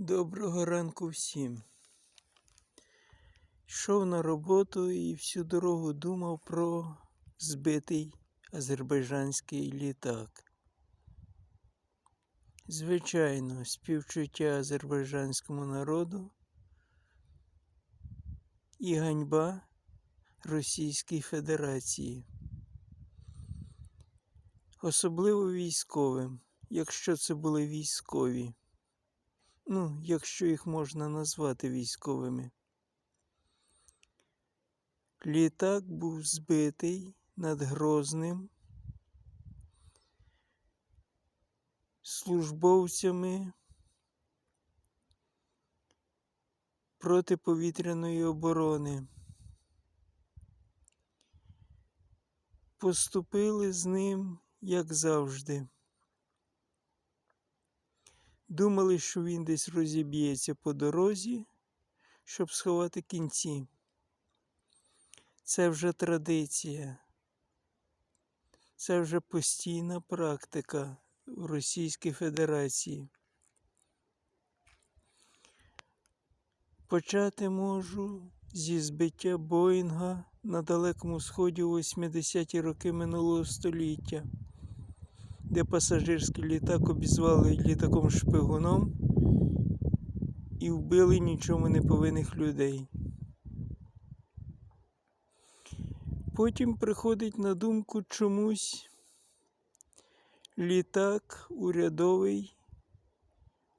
Доброго ранку всім. Йшов на роботу і всю дорогу думав про збитий азербайджанський літак. Звичайно, співчуття азербайджанському народу і ганьба Російській Федерації. Особливо військовим, якщо це були військові. Ну, якщо їх можна назвати військовими. Літак був збитий над Грозним службовцями протиповітряної оборони. Поступили з ним, як завжди. Думали, що він десь розіб'ється по дорозі, щоб сховати кінці. Це вже традиція. Це вже постійна практика в Російській Федерації. Почати можу зі збиття Боїнга на Далекому Сході у 80-ті роки минулого століття де пасажирський літак обізвали літаком шпигуном і вбили нічому не повинних людей. Потім приходить на думку чомусь літак урядовий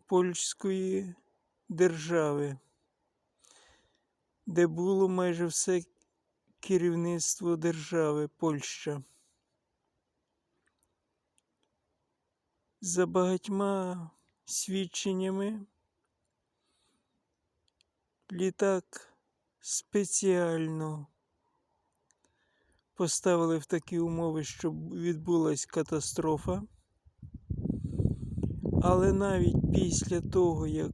польської держави, де було майже все керівництво держави Польща. За багатьма свідченнями літак спеціально поставили в такі умови, щоб відбулася катастрофа. Але навіть після того, як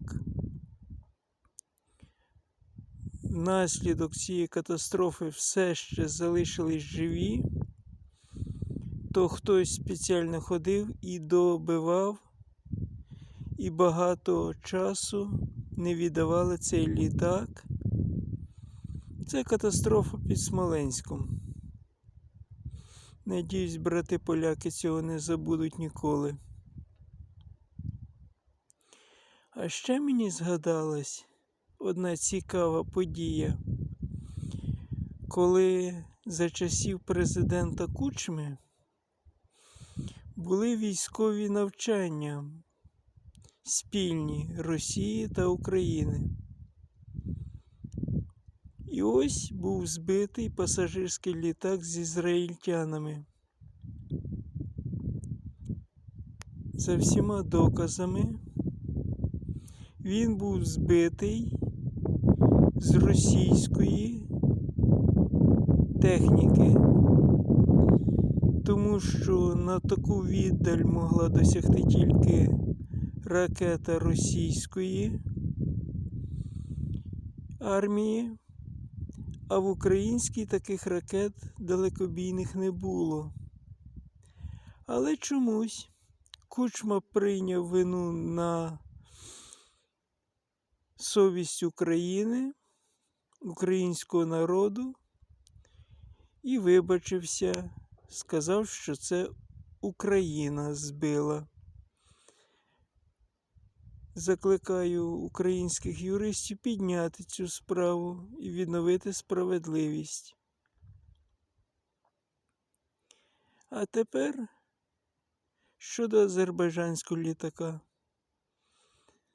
внаслідок цієї катастрофи все ще залишились живі, то хтось спеціально ходив і добивав, і багато часу не віддавали цей літак. Це катастрофа під Смоленськом. Надіюсь, брати поляки цього не забудуть ніколи. А ще мені згадалась одна цікава подія, коли за часів президента Кучми були військові навчання спільні Росії та України. І ось був збитий пасажирський літак з ізраїльтянами. За всіма доказами він був збитий з російської техніки тому що на таку віддаль могла досягти тільки ракета російської армії, а в українській таких ракет далекобійних не було. Але чомусь Кучма прийняв вину на совість України, українського народу і вибачився сказав, що це Україна збила. Закликаю українських юристів підняти цю справу і відновити справедливість. А тепер щодо азербайджанського літака.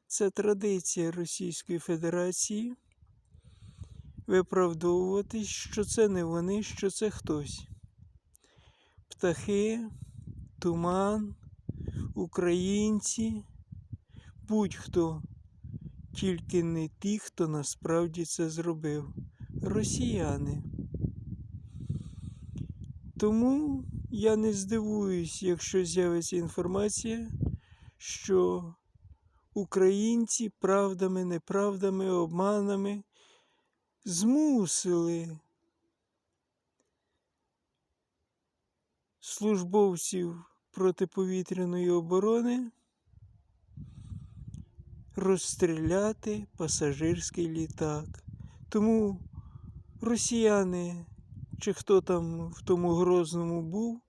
Це традиція Російської Федерації виправдовуватись, що це не вони, що це хтось птахи, туман, українці, будь-хто, тільки не ті, хто насправді це зробив, росіяни. Тому я не здивуюсь, якщо з'явиться інформація, що українці правдами, неправдами, обманами змусили службовців протиповітряної оборони розстріляти пасажирський літак. Тому росіяни, чи хто там в тому Грозному був,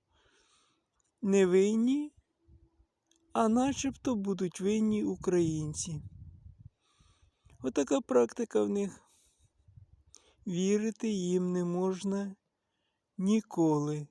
не винні, а начебто будуть винні українці. Отака практика в них. Вірити їм не можна ніколи.